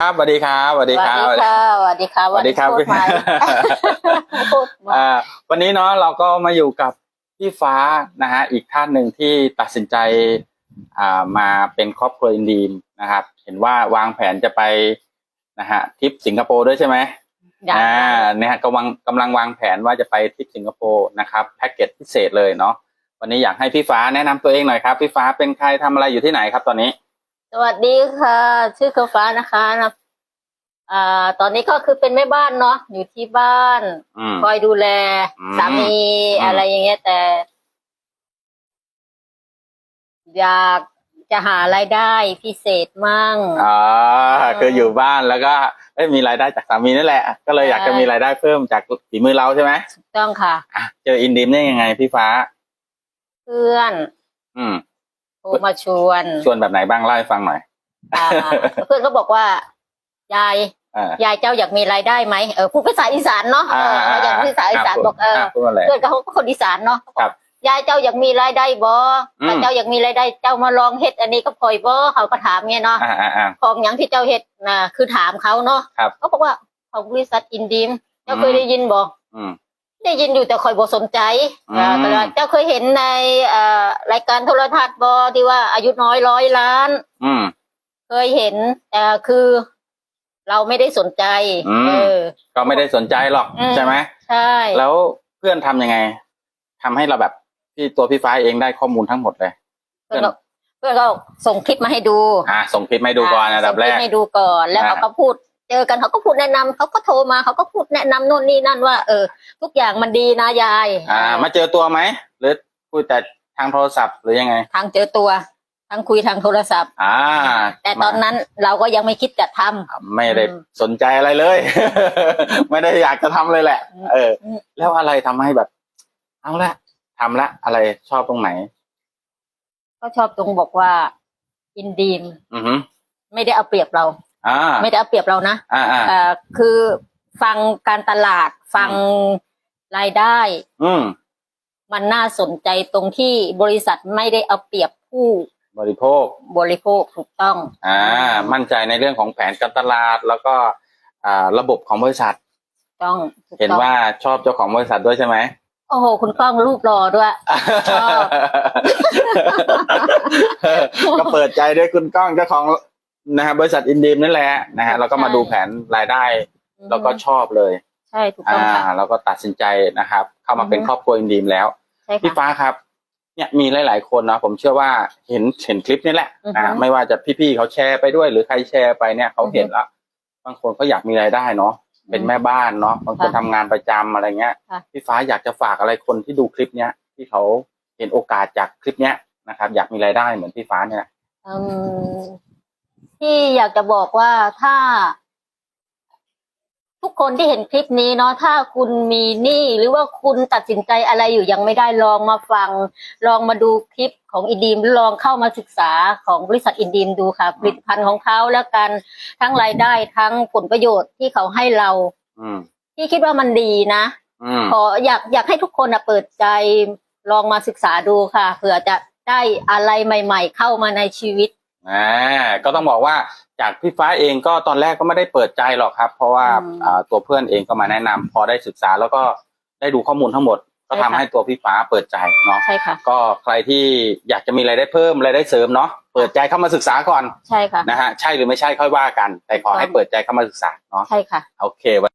ครับสวัสดีครับสวัสดีครับสวัสดีค่ะสวัสดีค่ะสวัสดีครับพูดใหม่พูดใหม่อ่าวันนี้เนาะเราก็มาอยู่กับพี่ฟ้านะฮะอีกท่านหนึ่งที่ตัดสินใจอ่ามาเป็นครอบครัวอินดีมนะครับ เห็นว่าวางแผนจะไปนะฮะทริปสิงคโปร์ด้วยใช่ไหมอย่างอ่าเนี่ยฮะกำลังกำลังวางแผนว่าจะไปทริปสิงคโปร์นะครับแพ็กเกจพิเศษเลยเนาะวันนี้อยากให้พี่ฟ้าแนะนำตัวเองหน่อยครับ พี่ฟ้าเป็นใครทำอะไรอยู่ที่ไหนครับตอนนี้ สวัสดีค่ะ ชื่อเครือฟ้านะคะนะอ่า ตอนนี้ก็คือเป็นแม่บ้านเนาะอยู่ที่บ้าน อืม คอยดูแลอืมสามีอืม อะไรอย่างเงี้ยแต่ อยากจะหารายได้พิเศษมั่งอ่าคืออยู่บ้านแล้วก็เอ้ยมีรายได้จากสามีนั่นแหละ ก็เลยอยากจะมีรายได้เพิ่มจากฝีมือเราใช่ไหมถูกต้องค่ะ อะเจออินดิมได้ยังไงพี่ฟ้า เพื่อน อืมโท รมาชวนชวนแบบไหนบ้างเล่าให้ฟังหน่อยอ่าเพื่อนก็บอกว่ายายอ่ายายเจ้าอยากมีรายได้ไหมเออพูดภาษาอีสานเนาะเอออยากพูดภาษาอีสานบอกเออพูดอะไรเพื่อนเขาก็คนอีสานเนาะครับยายเจ้าอยากมีรายได้บ่อืมถ้าเจ้าอยากมีรายได้เจ้ามาลองเฮ็ดอันนี้ก็พลอยบ่เขาก็ถามเงี้ยเนาะอ่าอ่าอ่าของอย่างที่เจ้าเฮ็ดน่ะคือถามเขาเนาะครับเขาบอกว่าของบริษัทอินดีมเจ้าอืมเคยได้ยินบ่อืม ได้ยินอยู่แต่คอยบ่สนใจอืม เออแต่ว่าเจ้าเคยเห็นในเอ่อรายการโทรทัศน์บ่ที่ว่าอายุน้อยร้อยล้าน อืม เคยเห็นแต่คือ เราไม่ได้สนใจ อืม เออ ก็ไม่ได้สนใจหรอกอืม ใช่ไหมใช่ แล้วเพื่อนทำยังไงทำให้เราแบบที่ตัวพี่ฟ้าเองได้ข้อมูลทั้งหมดเลย เพื่อนก็เพื่อนก็ส่งคลิปมาให้ดูอ่าส่งคลิปให้ดูก่อนอันดับแรส่งคกลิปให้ดูก่อนแล้วอ่า เขาก็พูด เจอกันเขาก็พูดแนะนำเขาก็โทรมาเขาก็พูดแนะนำโน่นนี่นั่นว่า เออ ทุกอย่างมันดีนะยาย อ่า มาเจอตัวไหมหรือคุยแต่ทางโทรศัพท์หรือยังไง ทางเจอตัวทางคุยทางโทรศัพท์ อ่า แต่ตอนนั้นเราก็ยังไม่คิดจะทำไม่ได้อืมสนใจอะไรเลย ไม่ได้อยากจะทำเลยแหละอืมเอออืมแล้วอะไรทำให้แบบ เอาละทำละ อะไรชอบตรงไหน ก็ชอบตรงบอกว่า อินดีมอือฮึไม่ได้เอาเปรียบเราอ่า ไม่ได้เอาเปรียบเรานะอ่าอ่าเอ่อคือฟังการตลาดฟังรายได้ อืมมันน่าสนใจตรงที่บริษัทไม่ได้เอาเปรียบผู้บริโภค บริโภคถูกต้อง อ่า มั่นใจในเรื่องของแผนการตลาด แล้วก็อ่าระบบของบริษัท ต้องถูกเห็นต้องว่าชอบเจ้าของบริษัทด้วยใช่ไหมโอ้โห คุณก้องรูปรอด้วยชอบก็เปิดใจด้วยคุณก้องเจ้าของ นะฮะบริษัทอินดีมนั่นแหละนะฮะแล้วก็มาดูแผนรายได้แล้วก็ชอบเลยใช่ถูกอ่าต้องค่ะแล้วก็ตัดสินใจนะครับ เข้ามาเป็นอือฮึครอบครัวอินดีมแล้วใช่พี่ค่ะฟ้าครับ เนี่ยมีหลาย ๆ คนนะผมเชื่อว่าเห็นเห็นคลิปนี่แหละอือฮึอ่าไม่ว่าจะพี่ๆเขาแชร์ไปด้วย หรือใครแชร์ไปเนี่ยเขาอือฮึเห็นละบางคนก็อยากมีรายได้เนาะเป็นแม่บ้านเนาะบางคนค่ะทำงานประจำอะไรเงี้ยค่ะพี่ฟ้าอยากจะฝากอะไรคนที่ดูคลิปเนี้ยที่เขาเห็นโอกาสจากคลิปเนี้ยนะครับ อยากมีรายได้เหมือนพี่ฟ้าเนี่ยอืม ที่อยากจะบอกว่าถ้า ทุกคนที่เห็นคลิปนี้เนาะถ้าคุณมีหนี้หรือว่าคุณตัดสินใจอะไรอยู่ยังไม่ได้ลองมาฟัง ลองมาดูคลิปของอินดีมหรือลองเข้ามาศึกษาของบริษัทอินดีมดูค่ะผลิตภัณฑ์ของเขาแล้วกันทั้งรายได้ทั้งผลประโยชน์ที่เขาให้เราอืมที่คิดว่ามันดีนะอืมขออยากอยากให้ทุกคนนะเปิดใจลองมาศึกษาดูค่ะเผื่อจะได้อะไรใหม่ ๆ เข้ามาในชีวิต อ่าก็ต้องบอกว่าจากพี่ฟ้าเองก็ตอนแรกก็ไม่ได้เปิดใจหรอกครับ เพราะว่าอืม อ่าตัวเพื่อนเองก็มาแนะนำพอได้ศึกษาแล้วก็ได้ดูข้อมูลทั้งหมด ก็ใช่ทำค่ะให้ตัวพี่ฟ้าเปิดใจเนาะใช่ค่ะ ก็ใครที่อยากจะมีรายได้เพิ่มรายได้เสริมเนาะเปิดใจเข้ามาศึกษาก่อนใช่ค่ะ นะฮะใช่หรือไม่ใช่ค่อยว่ากัน แต่ขอให้ถูกต้องเปิดใจเข้ามาศึกษาเนาะใช่ค่ะ โอเควัน